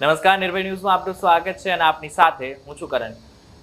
નમસ્કાર, નિર્ભય ન્યૂઝમાં આપનું સ્વાગત છે અને આપની સાથે હું છું કરણ.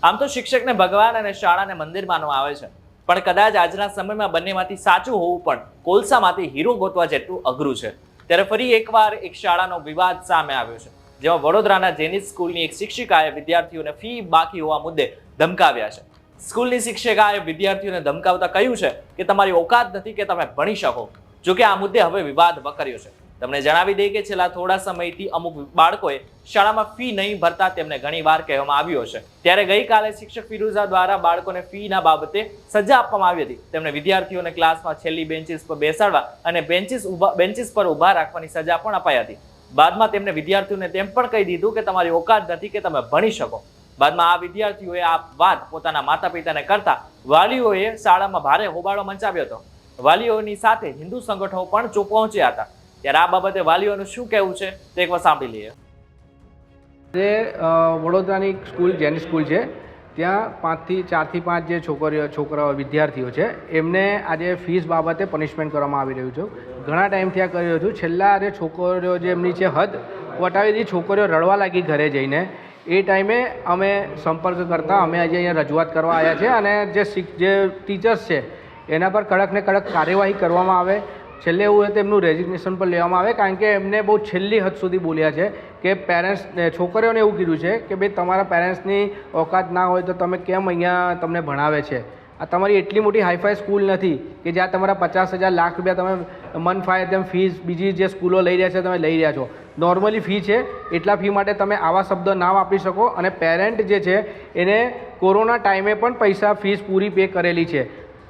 આમ તો શિક્ષકને ભગવાન અને શાળાને મંદિર માનવામાં આવે છે. પણ કદાચ આજના સમયમાં બંનેમાંથી સાચું હોવું પણ કોલસામાંથી હીરો ગોતવા જેટલું અઘરું છે. ત્યારે ફરી એકવાર એક શાળાનો વિવાદ સામે આવ્યો છે, જેમાં વડોદરાના જેનિસ સ્કૂલની એક શિક્ષિકાએ વિદ્યાર્થીઓને ફી બાકી હોવા મુદ્દે ધમકાવ્યા છે. સ્કૂલની શિક્ષિકાએ વિદ્યાર્થીઓને ધમકાવતા કહ્યું છે કે તમારી ઓકાત નથી કે તમે ભણી શકો જો કે આ મુદ્દે હવે વિવાદ વકર્યો છે. તમને જણાવી દઈએ કે છેલ્લા થોડા સમયથી અમુક બાળકોએ શાળામાં ફી નહીં ભરતા તેમને ઘણીવાર કહેવામાં આવ્યું હશે. ત્યારે ગઈકાલે શિક્ષક ફિરુઝા દ્વારા બાળકોને ફીના બાબતે સજા આપવામાં આવી હતી. તેમણે વિદ્યાર્થીઓને ક્લાસમાં છેલ્લી બેન્ચીસ પર બેસાડવા અને બેન્ચીસ બેન્ચીસ પર ઊભા રાખવાની સજા પણ અપાઈ હતી. બાદમાં તેમને વિદ્યાર્થીઓને તેમ પણ કહી દીધું કે તમારી ઓકાત નથી કે તમે ભણી શકો. બાદમાં આ વિદ્યાર્થીઓએ આ વાત પોતાના માતા પિતાને કરતા વાલીઓએ શાળામાં ભારે હોબાળો મચાવ્યો હતો. વાલીઓની સાથે હિન્દુ સંગઠનો પણ પહોંચ્યા હતા. ત્યારે આ બાબતે વાલીઓનું શું કહેવું છે તે એકવાર સાંભળી લઈએ. જે વડોદરાની સ્કૂલ, જેની સ્કૂલ છે, ત્યાં પાંચથી ચારથી પાંચ જે છોકરીઓ, છોકરાઓ, વિદ્યાર્થીઓ છે, એમને આજે ફીસ બાબતે પનિશમેન્ટ કરવામાં આવી રહ્યું છે. ઘણા ટાઈમથી આ કરી રહ્યો છું. છેલ્લા આજે છોકરીઓ જે એમની છે હદ, વટાવી દીધી છોકરીઓ રડવા લાગી ઘરે જઈને. એ ટાઈમે અમે સંપર્ક કરતા, અમે આજે અહીંયા રજૂઆત કરવા આવ્યા છે અને જે જે ટીચર્સ છે, એના પર કડક ને કડક કાર્યવાહી કરવામાં આવે. છેલ્લે એવું હોય તો એમનું રેઝિગ્નેશન પર લેવામાં આવે, કારણ કે એમને બહુ છેલ્લી હદ સુધી બોલ્યા છે કે પેરેન્ટ્સ છોકરીઓને એવું કીધું છે કે ભાઈ, તમારા પેરેન્ટ્સની ઓકાત ના હોય તો તમે કેમ અહીંયા તમને ભણાવે છે? આ તમારી એટલી મોટી હાઈફાઈ સ્કૂલ નથી કે જ્યાં તમારા પચાસ હજાર લાખ રૂપિયા તમે મન ફાય તેમ ફીસ બીજી જે સ્કૂલો લઈ રહ્યા છે તમે લઈ રહ્યા છો. નોર્મલી ફી છે, એટલા ફી માટે તમે આવા શબ્દો ના વાપરી શકો અને પેરેન્ટ જે છે, એને કોરોના ટાઈમે પણ પૈસા ફીસ પૂરી પે કરેલી છે.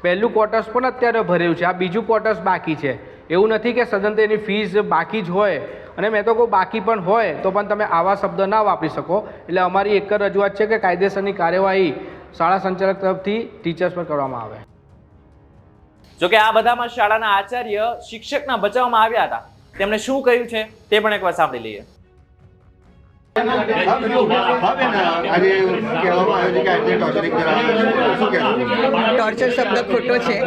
પહેલું ક્વાર્ટર્સ પણ અત્યારે ભર્યું છે. આ બીજું ક્વાર્ટર્સ બાકી છે. એવું નથી કે સદન તેની ફીસ બાકી જ હોય. અને મેં તો કહું બાકી પણ હોય, તો પણ તમે આવા શબ્દ ના વાપરી શકો. એટલે અમારી એક જ રજૂઆત છે કે કાયદેસરની કાર્યવાહી શાળા સંચાલક તરફથી ટીચર્સ પર કરવામાં આવે. જોકે આ બધામાં શાળાના આચાર્ય શિક્ષકના બચાવમાં આવ્યા હતા. તેમણે શું કહ્યું છે તે પણ એકવાર સાંભળી લઈએ. ટોર્ચર શબ્દ ખોટો છે.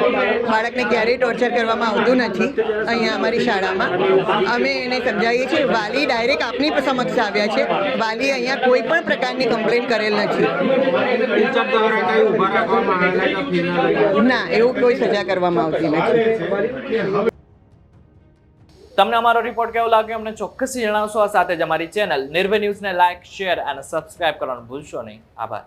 બાળકને ક્યારેય ટોર્ચર કરવામાં આવતું નથી. અહીંયા અમારી શાળામાં. અમે એને સમજાવીએ છીએ, વાલી ડાયરેક્ટ આપની સમક્ષ આવ્યા છે. વાલી અહીંયા કોઈ પણ પ્રકારની કમ્પ્લેન કરેલ નથી. ના, એવું કોઈ સજા કરવામાં આવતી નથી. તમને અમારો રિપોર્ટ કેવો લાગ્યો અમને ચોક્કસથી જણાવશો આ સાથે જ અમારી ચેનલ નિર્ભય ન્યૂઝને લાઇક શેર અને સબસ્ક્રાઇબ કરવાનું ભૂલશો નહીં. આભાર.